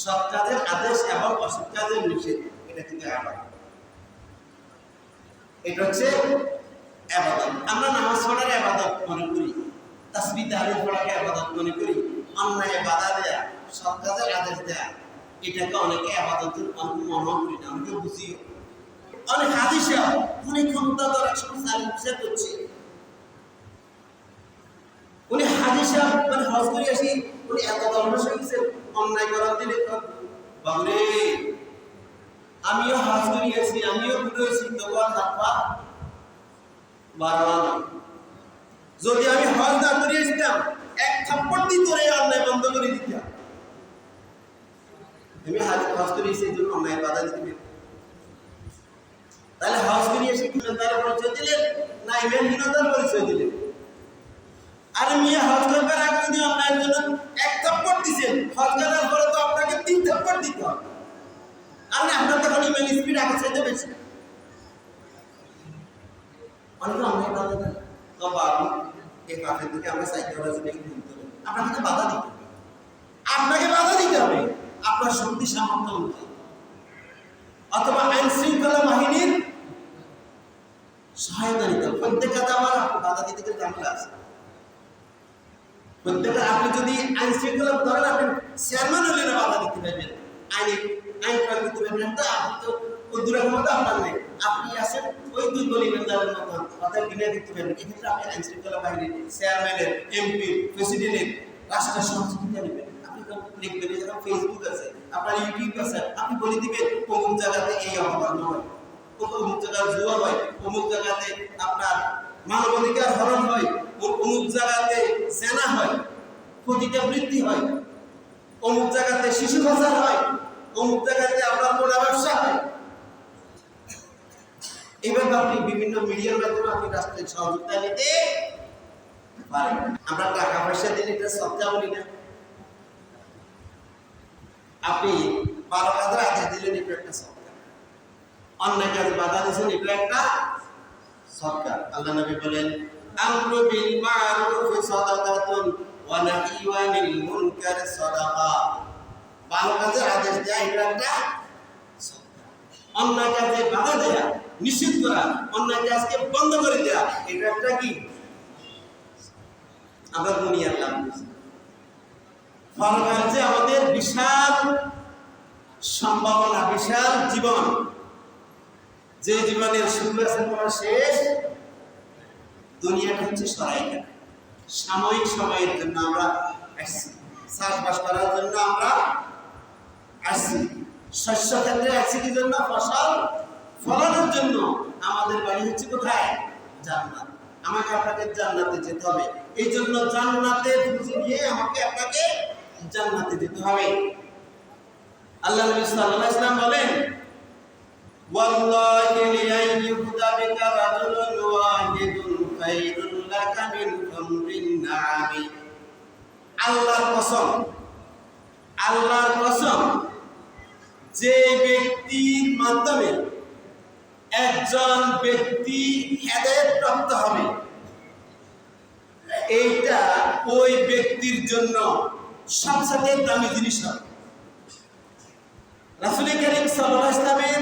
সৎ কাজের আদেশ এবং অসৎ কাজের নিষেধ। এটা কিন্তু এটা হচ্ছে আবাদত। আমরা নামাজ পড়ার আবাদত মনে করি। তাসবি পড়াকে আবাদত মনে করি। অন্যায়, বাধা দেয়া সৎ কাজের আদেশ দেয়া, এটাকে অনেকে আবাদত অনেকে মনে করি না বুঝিও অনেক হাদিসা অনেক ক্ষমতা দ্বারা সাহেব মানে হজ করে আসি অন্যায় করার দিলে বাবরে, আমিও হজ করে গেছি, আমিও ঘুরেছি তবু আর হাত পা যদি আমি হজ না করে এক থাপ্পড় এই অন্যায় বন্ধ করে দিতাম। আমি হাজ করে এসে এই জন্য অন্যায় বাধা দিতে তাহলে হজ করে এসে তার পরিচয় দিলেন না, ইমানহীনতার পরিচয় দিলেন। আরে মিয়া, হজ করবার আগে যদি অন্যায়ের জন্য এক থাপ্পড় দিছেন হজ পরে তো আপনাকে তিন থাপ্পড় দিতে হবে। আর না, আপনার তখন ইমেল স্পিড আগে চাইতে বেশি অনেকে হবে আপনাকে বাধা দিতে হবে। আপনাকে বাধা দিতে হবে। আপনার শক্তি সামর্থ্য অনুযায়ী অথবা আইন শৃঙ্খলা বাহিনীর সহায়তা নিতে হবে। প্রত্যেক কাজে আমার বাধা দিতে গেলে আছে? প্রত্যেকটা আপনি যদি আইন শৃঙ্খলা ধরেন, আপনি চেয়ারম্যান হলে না বাধা দিতে পারবেন। আইনে, আইন প্রয়োগ করতে পারবেন তো আপনি তো ওই দূরের মতো আপনার নেই। আপনি আছেন ওই দুই দলীয় মেম্বারের মতো অর্থাৎ বিনয় দিতে পারবেন। এক্ষেত্রে আপনি আইন শৃঙ্খলা বাহিনীর চেয়ারম্যানের এমপি প্রেসিডেন্টের রাষ্ট্রের সহযোগিতা নেবেন। আপনি লিখবেন যেরকম ফেসবুক আছে, আপনার ইউটিউব আছে, আপনি বলে দিবেন, অমুক জায়গাতে এই অপকর্ম হয়, অমুক জায়গায় জুয়া হয়, অমুক জায়গাতে আপনার মানবাধিকার হরণ হয় অমুক জায়গাতে সেনা হয়, ক্ষতিটা বৃদ্ধি হয়। অমুক জায়গাতে শিশু পাচার হয়, অমুক জায়গাতে আপনার পোড়া ব্যবসা হয়। এইভাবে আপনি বিভিন্ন মিডিয়ার মাধ্যমে আপনি রাষ্ট্রের সহযোগিতা নিতে পারেন। আমরা টাকা পয়সা দিলে এটা বলি না। আপনি কাজের আদেশ দিলেন, এটা একটা অন্যায় কাজে বাধা দিয়েছেন, এটা একটা সরকার। আল্লাহ নবী বলেন, আমরু বিল মারুফ সাদাকাতুন ওয়া নাহয়ু মুনকার সাদাকা। ভালো আদেশ দেয়া এটা একটা অন্যায় কাজে বাধা দেয়া নিষেধ করা অন্যায় কাজকে বন্ধ করে দেয়া, এটা একটা কি? আমরা দুনিয়ার লাভ বুঝি ফলকার্যে আমাদের বিশাল সম্ভাবনা, বিশাল জীবন যে জীবনের শুরু আছে কোনো শেষ, দুনিয়াটা হচ্ছে সরাইকা সাময়িক সময়ের জন্য আমরা আসছি। চাষবাস করার জন্য আমরা আসছি। শস্য ক্ষেত্রে আসছি কি জন্য? ফসল ফলানোর জন্য। আমাদের বাড়ি হচ্ছে কোথায়? জান্নাত। আমাকে আপনাকে জান্নাতে যেতে হবে। এই জন্য জান্নাতে বুঝে নিয়ে আমাকে আপনাকে জান্নাতে যেতে হবে। আল্লাহ নবী বলেন والله لأن يهدى بك رجل واحد خير لك من حمر النعم আল্লাহর কসম আল্লাহর কসম যে ব্যক্তির মাধ্যমে একজন ব্যক্তি হেদায়েত প্রাপ্ত হবে এইটা ওই ব্যক্তির জন্য সবচেয়ে দামি জিনিস হবে রাসুল করিম সাল্লাহ ইসলামের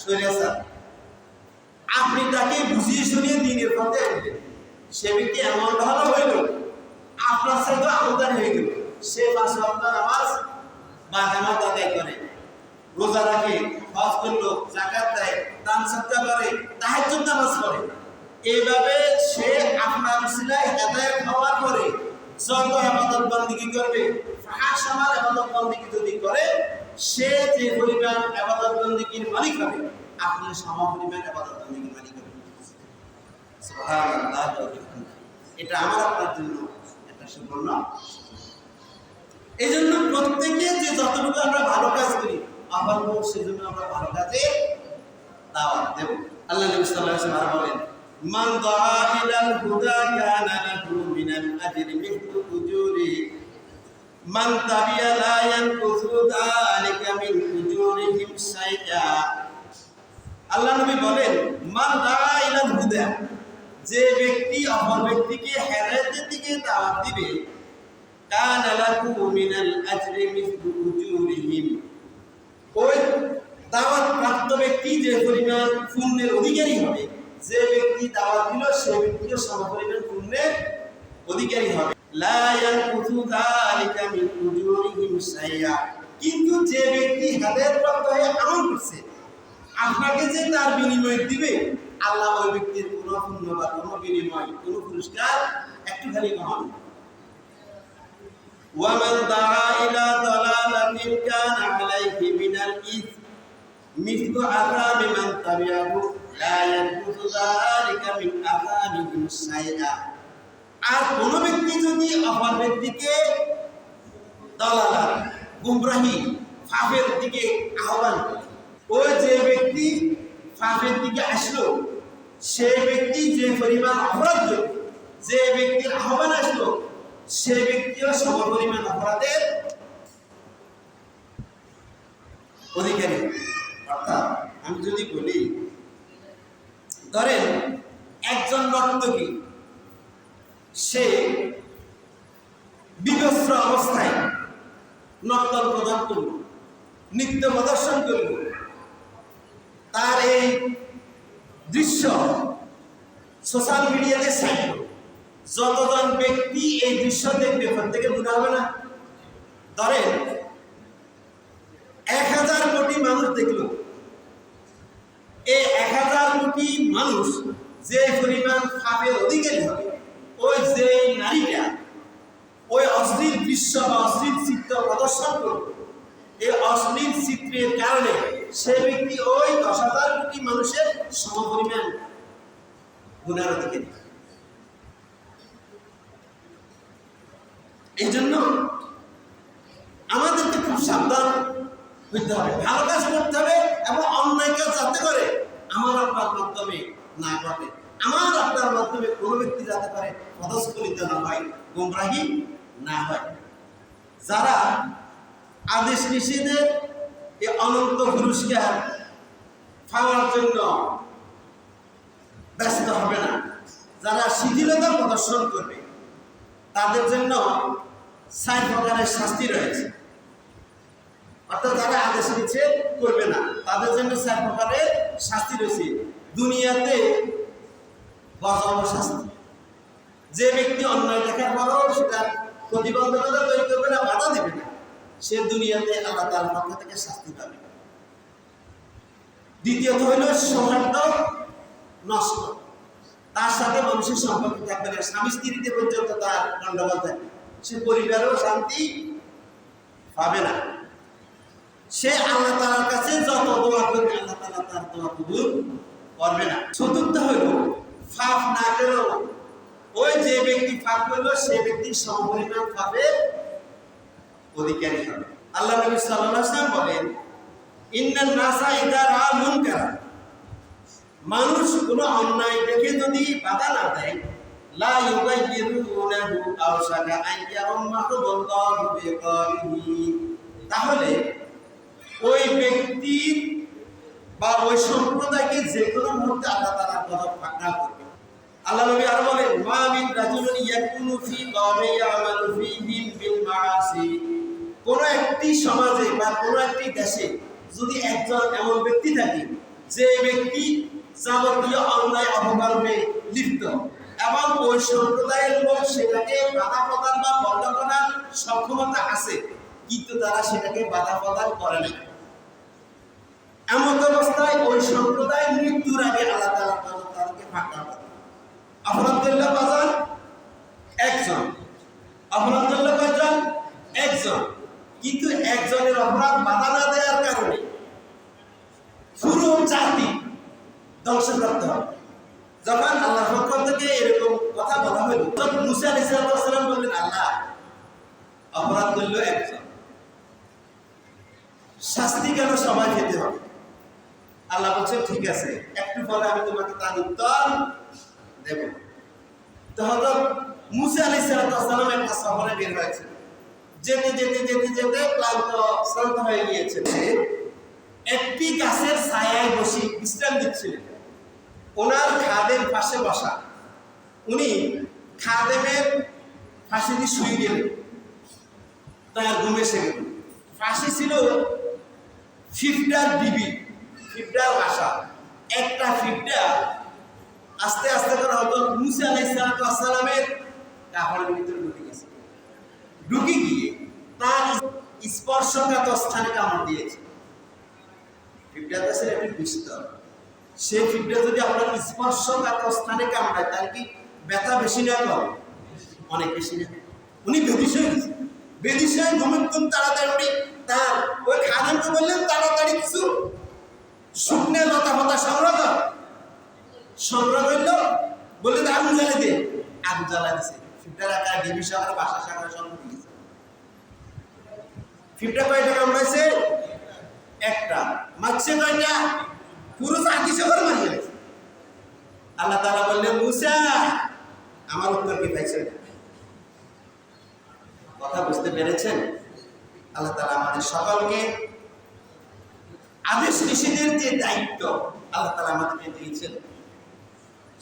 সৈরাসার আপনি তাকে বুঝিয়ে শুনিয়ে দিনের পথে সে ব্যক্তি এমন ভালো হইল, আপনার সাথে আমদানি হয়ে গেল। সে মাসে আপনার নামাজ বা জামাত আদায় করে। রোজা রাখে, হজ করল জাকাত দেয়, দান করে নামাজ এইভাবে সে আপনার উসিলায় হেদায়েত হওয়ার পরে যত আবাদত বন্দিগি করবে ফাঁস আমার আবাদত বন্দিগি যদি করে সে যে পরিমাণ আবাদত মালিক হবে, আপনি সম পরিমাণ আবাদত মালিক হবেন। এটা আমার আপনার জন্য একটা সুবর্ণ এই জন্য প্রত্যেকে যে যতটুকু আমরা ভালো কাজ করি সেজন্য আমরা ভালো কাজে দাওয়াত দেব। আল্লাহ নবী সাল্লাল্লাহু আলাইহি বলেন, মান ইলাল হুদা কানা লাহু মিনাল আজরি লা ইয়ানকুসু যালিকা মিন উজুরিহিম শাইআ। আল্লাহ নবী বলেন, মান দাআ ইলাল হুদা যে ব্যক্তি অপর ব্যক্তিকে দিকে দাওয়াত দিবে, কানা মিনাল আজরি উজুরিহিম ওই দাওয়াত প্রাপ্ত ব্যক্তি যে পরিমাণ পুণ্যের অধিকারী হবে, যে ব্যক্তি দাওয়াত দিল সে ব্যক্তিও সমপরিমাণ পুণ্যের অধিকারী হবে। লা ইয়ানকুতু যালিকা মিন উজুরিহিম শাইআ কিন্তু যে ব্যক্তি হেদায়েত প্রাপ্ত হয়ে আমল করছে আপনাকে যে তার বিনিময় দিবে আল্লাহ ওই ব্যক্তির কোনো পুণ্য বা কোনো বিনিময় কোনো পুরস্কার একটুখানি কম ومن دعا إلى ضلالة كان عليه من الإثم مثل عذاب من تبعه لا ينقص ذلك من عذابهم شيئا আর কোন ব্যক্তি যদি অপর ব্যক্তিকে দলালা, গুমরাহি ফাফের দিকে আহ্বান করে যে ব্যক্তি ফাফের দিকে আসলো, সে ব্যক্তি যে পরিমাণ অপরাধ যে ব্যক্তির আহ্বান আসলো, সে ব্যক্তিও সমপরিমাণ অপরাধের অধিকারী। অর্থাৎ আমি যদি বলি, ধরেন একজন নর্তকী সে বিবস্ত্র অবস্থায় নর্তন প্রদান করল, নৃত্য প্রদর্শন করল। তার এই দৃশ্য সোশ্যাল মিডিয়াতে ছাড়ল। যতজন ব্যক্তি এই দৃশ্য দেখবে, প্রত্যেকে গুণা হবে না। ধরেন, এক হাজার কোটি মানুষ দেখল। এই এক হাজার কোটি মানুষ যে পরিমাণ পাপের অধিকারী হবে ওই যে নারীটা, ওই অশ্লীল দৃশ্য বা অশ্লীল চিত্র প্রদর্শন করবে এই অশ্লীল চিত্রের কারণে সে ব্যক্তি ওই দশ হাজার কোটি মানুষের সমপরিমাণ গুণার অধিকারী। এই জন্য আমাদেরকে খুব সাবধান হইতে হবে, ভালো কাজ করতে হবে এবং অন্যায় কাজ যাতে করে আমার আপনার মাধ্যমে না ঘটে। আমার আপনার মাধ্যমে কোনো ব্যক্তি যাতে পারে পদস্খলিত না হয়, গুমরাহি না হয়। যারা আদেশ নিষেধের এই অনন্ত পুরস্কার পাওয়ার জন্য ব্যস্ত হবে না, যারা শিথিলতা প্রদর্শন করবে, তাদের জন্য চার প্রকারের শাস্তি রয়েছে। অর্থাৎ যারা আদেশ নিচ্ছে করবে না, তাদের জন্য চার প্রকারের শাস্তি রয়েছে। দুনিয়াতে গজব শাস্তি। যে ব্যক্তি অন্যায় দেখার পরও সেটা প্রতিবন্ধকতা তৈরি করবে না, বাধা দেবে না, সে দুনিয়াতে আল্লাহ তার পক্ষ থেকে শাস্তি পাবে। দ্বিতীয়ত হইল সৌহার্দ্য নষ্ট। তার সাথে মানুষের সম্পর্ক থাকবে না। স্বামী স্ত্রীতে পর্যন্ত তার গন্ডগোল থাকবে। সে পরিবারেও শান্তি পাবে না। সে আল্লাহ তালার কাছে যত দোয়া করবে, আল্লাহ তালা তার দোয়া কবুল করবে না। চতুর্থ হইল ফাফ না করেও ওই যে ব্যক্তি ফাফ করল সে ব্যক্তি সমপরিমাণ পাবে অধিকারী হবে। আল্লাহ নবী ওয়াসাল্লাম বলেন, ইন্নান নাসা মানুষ কোনো অন্যায় দেখে যদি বাধা না দেয়, লা ইউগাইয়িরুনাহু আও শাকা আইয়ারাম্মাহু আল্লাহু বিকারিহি তাহলে ওই ব্যক্তির বা ওই সম্প্রদায়কে যে কোনো মুহূর্তে আল্লাহ তাআলা গজব পাকড়া করবে আল্লাহ নবী আর বলেন, মা মিন রাজুলিন ইয়াকুনু ফি কওমি ইয়ামালু ফীহিম বিল মাআসি। কোন একটি সমাজে বা কোন একটি দেশে যদি একজন এমন ব্যক্তি থাকে, যে ব্যক্তি যাবতীয় অন্যায় অপকর্মে লিপ্ত এবং ওই সম্প্রদায়ের লোক সেটাকে বাধা প্রদান বা বন্ধ করার সক্ষমতা আছে, কিন্তু তারা সেটাকে বাধা প্রদান করে না। এমন অবস্থায় ওই সম্প্রদায় মৃত্যুর আগে আল্লাহ তাদেরকে ফাঁকা করলে বাজার একজন। করলে কয়জন একজন। কিন্তু একজনের অপরাধ বাধা না দেওয়ার কারণে পুরো জাতি ধ্বংসপ্রাপ্ত হবে। যখন আল্লাহ পক্ষ থেকে এরকম কথা বলা হইল তখন মুসা আলি বললেন, আল্লাহ অপরাধ করল একজন। শাস্তি কেন সবাই খেতে হবে? আল্লাহ বলছে ঠিক আছে, একটু পরে আমি তোমাকে তার উত্তর দেব। তো হয়তো মুসা সালাম একটা সফরে বের হয়েছে। যেতে যেতে যেতে যেতে ক্লান্ত শ্রান্ত হয়ে গিয়েছে। একটি গাছের ছায়ায় বসে বিশ্রাম দিচ্ছিলেন ওনার খাদের পাশে বসা। উনি খাদেমের ফাঁসি দিয়ে শুয়ে গেলেন। তার ঘুম এসে গেল। ফাঁসি ছিল ফিফটার ডিবি, ফিফটার বাসা। একটা ফিফটা আস্তে আস্তে করে হয়তো মুসা আলাইসালামের কাপড়ের ভিতরে ঢুকে গেছে। ঢুকে গিয়ে তার স্পর্শকাত স্থানে কামড় দিয়েছে। ফিফটাতে ছিল একটি বিস্তর সেই ফিফটা যদি আপনার স্পর্শকাত স্থানে কামড়ায়, তাহলে কি ব্যথা বেশি না কম? অনেক বেশি না। উনি বেদিস হয়ে গেছে বেদিস হয়ে ঘুমের তাড়াতাড়ি তার ওই খাদেমকে বললেন, তাড়াতাড়ি কিছু শুকনে লতা ফতা সংগ্রহ কর। সংগ্রহ করল। বললে, তো আগুন জ্বালে দে। আগুন জ্বালা দিছে। ফিফটার আকার ডিবি সাগরে, বাসা সাগরে সংগ্রহ দিয়েছে ফিফটা কয়টা কামড়াইছে একটা। মারছে কয়টা? পুরো জাতি সাগর গেছে আল্লাহ তাআলা বললেন মুসা, আমার উত্তর কি পাইছেন কথা বুঝতে পেরেছেন? আল্লাহ তাআলা আমাদের সকলকে আদেশ নিষেধের যে দায়িত্ব, আল্লাহ তাআলা আমাদেরকে দিয়েছেন।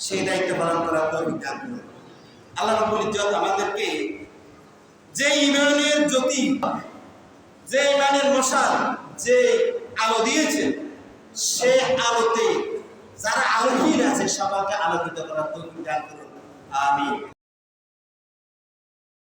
সেই দায়িত্ব পালন করার তৌফিক দান করুন আল্লাহ রব্বুল ইজ্জত আমাদেরকে যে ইমানের জ্যোতি যে ইমানের মশাল, যে আলো দিয়েছে, সে আলোতে যারা আলোহীন আছে সবাইকে আলোকিত করার তৌফিক দান করুন। আমিন।